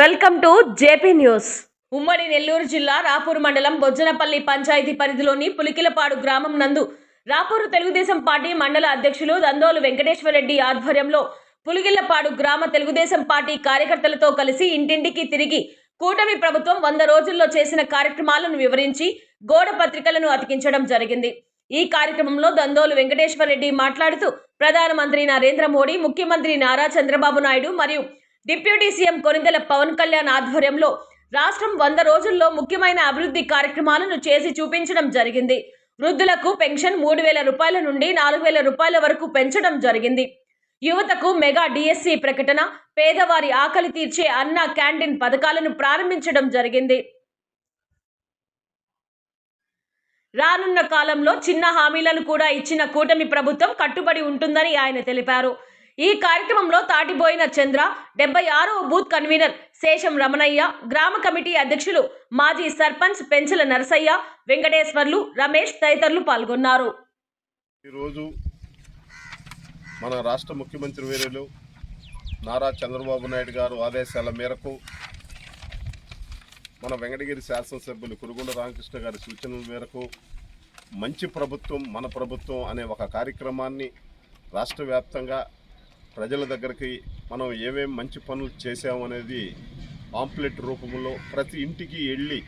Welcome to JP news. ఉమ్మడి నెల్లూరు జిల్లా రాపూర్ మండలం బొజ్జనపల్లి పంచాయతీ పరిధిలోని పులికిలపాడు గ్రామం నందు రాపూరు తెలుగుదేశం పార్టీ మండల అధ్యక్షులు దందోలు వెంకటేశ్వరరెడ్డి ఆధ్వర్యంలో పులిగిళ్ళపాడు గ్రామ తెలుగుదేశం పార్టీ కార్యకర్తలతో కలిసి ఇంటింటికి తిరిగి కూటమి ప్రభుత్వం వంద రోజుల్లో చేసిన కార్యక్రమాలను వివరించి గోడ పత్రికలను అతికించడం జరిగింది. ఈ కార్యక్రమంలో దందోలు వెంకటేశ్వరరెడ్డి మాట్లాడుతూ ప్రధానమంత్రి నరేంద్ర మోడీ ముఖ్యమంత్రి నారా చంద్రబాబు నాయుడు మరియు డిప్యూటీ సీఎం కొనిదెల పవన్ కళ్యాణ్ ఆధ్వర్యంలో రాష్ట్రం వంద రోజుల్లో ముఖ్యమైన అభివృద్ధి కార్యక్రమాలను చేసి చూపించడం జరిగింది. వృద్ధులకు పెన్షన్ మూడు వేల రూపాయల నుండి నాలుగు వేల రూపాయల వరకు పెంచడం జరిగింది. యువతకు మెగా డిఎస్సి ప్రకటన పేదవారి ఆకలి తీర్చే అన్న క్యాంటీన్ పథకాలను ప్రారంభించడం జరిగింది. రానున్న కాలంలో చిన్న హామీలను కూడా ఇచ్చిన కూటమి ప్రభుత్వం కట్టుబడి ఉంటుందని ఆయన తెలిపారు. ఈ కార్యక్రమంలో తాటిబోయిన చంద్ర డెబ్బై ఆరవ బూత్ కన్వీనర్ శేషం రమణయ్య గ్రామ కమిటీ అధ్యక్షులు మాజీ సర్పంచ్ పెంచల నరసయ్య వెంకటేశ్వర్లు రమేష్ తదితరులు పాల్గొన్నారు. ఈరోజు మన రాష్ట్ర ముఖ్యమంత్రి వేరేలు నారా చంద్రబాబు నాయుడు గారు ఆదేశాల మేరకు మన వెంకటగిరి శాసనసభ్యులు కురుగుండ రామకృష్ణ గారి సూచనల మేరకు మంచి ప్రభుత్వం మన ప్రభుత్వం అనే ఒక కార్యక్రమాన్ని రాష్ట్ర వ్యాప్తంగా ప్రజల దగ్గరికి మనం ఏమేమి మంచి పనులు చేసామనేది పాంప్లెట్ రూపంలో ప్రతి ఇంటికి వెళ్ళి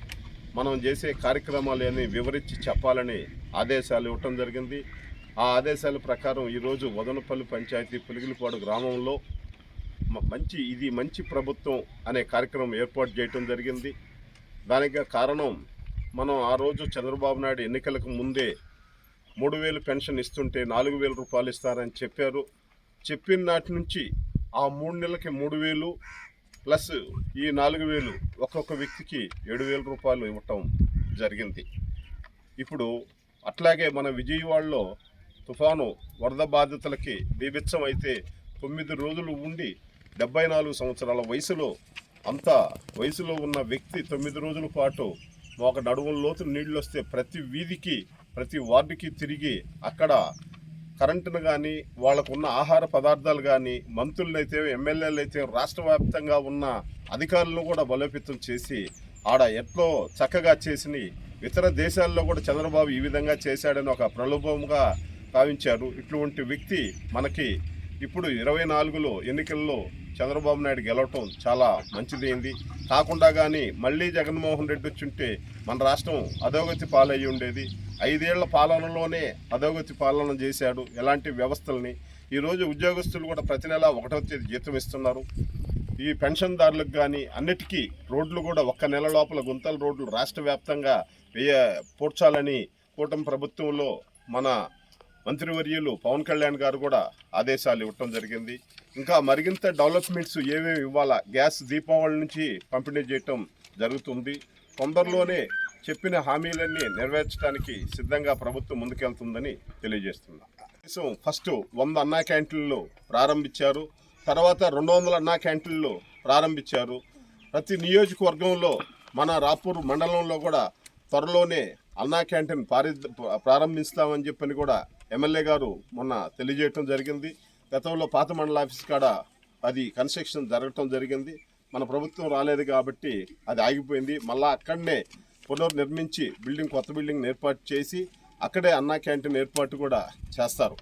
మనం చేసే కార్యక్రమాలు అని వివరించి చెప్పాలని ఆదేశాలు ఇవ్వటం జరిగింది. ఆ ఆదేశాల ప్రకారం ఈరోజు వదనపల్లి పంచాయతీ పులిగిలిపాడు గ్రామంలో మంచి ఇది మంచి ప్రభుత్వం అనే కార్యక్రమం ఏర్పాటు చేయటం జరిగింది. దానికి కారణం మనం ఆ రోజు చంద్రబాబు నాయుడు ఎన్నికలకు ముందే మూడు వేలు పెన్షన్ ఇస్తుంటే నాలుగు వేల రూపాయలు ఇస్తారని చెప్పారు. చెప్పిన నాటి నుంచి ఆ మూడు నెలలకి మూడు వేలు ప్లస్ ఈ నాలుగు వేలు ఒక్కొక్క వ్యక్తికి ఏడు వేల రూపాయలు ఇవ్వటం జరిగింది. ఇప్పుడు అట్లాగే మన విజయవాడలో తుఫాను వరద బాధితులకి బీభత్సం అయితే తొమ్మిది రోజులు ఉండి డెబ్బై నాలుగు సంవత్సరాల వయసులో అంత వయసులో ఉన్న వ్యక్తి తొమ్మిది రోజుల పాటు ఒక నడువుల లోతు నీళ్ళు వస్తే ప్రతి వీధికి ప్రతి వార్డుకి తిరిగి అక్కడ కరెంటును కానీ వాళ్ళకున్న ఆహార పదార్థాలు కానీ మంత్రులు అయితే ఎమ్మెల్యేలు అయితే రాష్ట్ర వ్యాప్తంగా ఉన్న అధికారులను కూడా బలోపేతం చేసి ఆడ ఎట్లో చక్కగా చేసి ఇతర దేశాల్లో కూడా చంద్రబాబు ఈ విధంగా చేశాడని ఒక ప్రలోభంగా భావించారు. ఇటువంటి వ్యక్తి మనకి ఇప్పుడు ఇరవై నాలుగులో ఎన్నికల్లో చంద్రబాబు నాయుడు గెలవటం చాలా మంచిదైంది. కాకుండా కానీ మళ్ళీ జగన్మోహన్ రెడ్డి వచ్చుంటే మన రాష్ట్రం అధోగతి పాలయ్యి ఉండేది. ఐదేళ్ళ పాలనలోనే అధోగతి పాలన చేశాడు ఎలాంటి వ్యవస్థల్ని. ఈరోజు ఉద్యోగస్తులు కూడా ప్రతి నెల ఒకటో తేదీ జీతం ఇస్తున్నారు. ఈ పెన్షన్దారులకు కానీ అన్నిటికీ రోడ్లు కూడా ఒక్క నెల లోపల గుంతల రోడ్లు రాష్ట్ర వ్యాప్తంగా వేయ పూడ్చాలని కూటమి ప్రభుత్వంలో మన మంత్రివర్యులు పవన్ కళ్యాణ్ గారు కూడా ఆదేశాలు ఇవ్వటం జరిగింది. ఇంకా మరింత డెవలప్మెంట్స్ ఏమేమి ఇవ్వాలా? గ్యాస్ దీపావళి నుంచి పంపిణీ చేయటం జరుగుతుంది. తొందరలోనే చెప్పిన హామీలన్నీ నెరవేర్చడానికి సిద్ధంగా ప్రభుత్వం ముందుకెళ్తుందని తెలియజేస్తున్నా. కనీసం ఫస్ట్ వంద అన్నా క్యాంటీన్లు ప్రారంభించారు. తర్వాత రెండు వందల అన్నా క్యాంటీన్లు ప్రారంభించారు. ప్రతి నియోజకవర్గంలో మన రాపూర్ మండలంలో కూడా త్వరలోనే అన్నా క్యాంటీన్ పారి ప్రారంభిస్తామని చెప్పని కూడా ఎమ్మెల్యే గారు మొన్న తెలియజేయటం జరిగింది. గతంలో పాత మండల ఆఫీస్ కాడ అది కన్స్ట్రక్షన్ జరగటం జరిగింది. మన ప్రభుత్వం రాలేదు కాబట్టి అది ఆగిపోయింది. మళ్ళీ అక్కడనే పునర్నిర్మించి బిల్డింగ్ కొత్త బిల్డింగ్ ఏర్పాటు చేసి అక్కడే అన్నా క్యాంటీన్ ఏర్పాటు కూడా చేస్తారు.